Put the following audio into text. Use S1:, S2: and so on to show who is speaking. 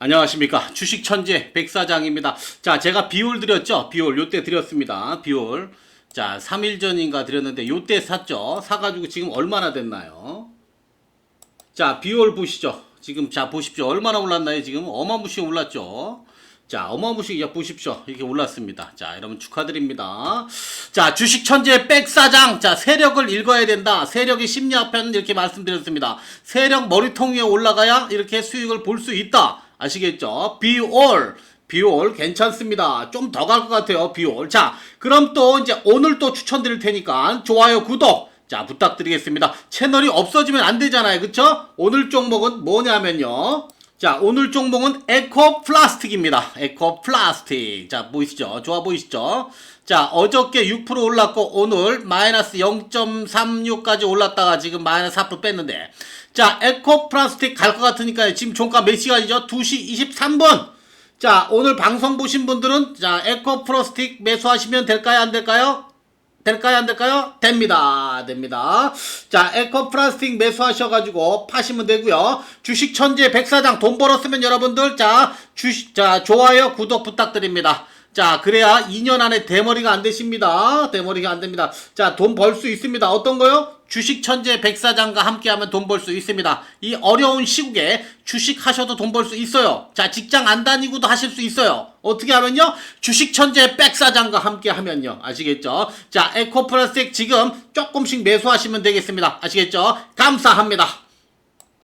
S1: 안녕하십니까 주식 천재 백사장입니다. 자 제가 비올 드렸죠 비올 요때 드렸습니다 비올 자 3일 전인가 드렸는데 요때 샀죠 사가지고 지금 얼마나 됐나요? 자 비올 보시죠 지금 자 보십시오 얼마나 올랐나요 지금 어마무시 올랐죠. 자 어마무시 보십시오 이렇게 올랐습니다. 자 여러분 축하드립니다. 자 주식 천재 백사장 자 세력을 읽어야 된다. 세력의 심리학편 이렇게 말씀드렸습니다. 세력 머리통 위에 올라가야 이렇게 수익을 볼 수 있다. 아시겠죠? 비올 비올 괜찮습니다. 좀 더 갈 것 같아요. 비올. 자, 그럼 또 이제 오늘 또 추천드릴 테니까 좋아요, 구독. 자, 부탁드리겠습니다. 채널이 없어지면 안 되잖아요. 그쵸? 오늘 종목은 뭐냐면요. 자, 오늘 종목은 에코 플라스틱입니다. 에코 플라스틱. 자, 보이시죠? 좋아 보이시죠? 자, 어저께 6% 올랐고 오늘 마이너스 0.36까지 올랐다가 지금 마이너스 4% 뺐는데 자, 에코 플라스틱 갈 것 같으니까 지금 종가 몇 시간이죠? 2시 23분. 자, 오늘 방송 보신 분들은 자, 에코 플라스틱 매수하시면 될까요? 안 될까요? 될까요? 안 될까요? 됩니다. 됩니다. 자, 에코 플라스틱 매수하셔가지고 파시면 되고요. 주식 천재 백사장 돈 벌었으면 여러분들 자, 주식 자, 좋아요, 구독 부탁드립니다. 자, 그래야 2년 안에 대머리가 안 되십니다. 대머리가 안 됩니다. 자, 돈 벌 수 있습니다. 어떤 거요? 주식 천재 백사장과 함께 하면 돈 벌 수 있습니다. 이 어려운 시국에 주식 하셔도 돈 벌 수 있어요. 자, 직장 안 다니고도 하실 수 있어요. 어떻게 하면요? 주식 천재 백사장과 함께 하면요. 아시겠죠? 자, 에코플라스틱 지금 조금씩 매수하시면 되겠습니다. 아시겠죠? 감사합니다.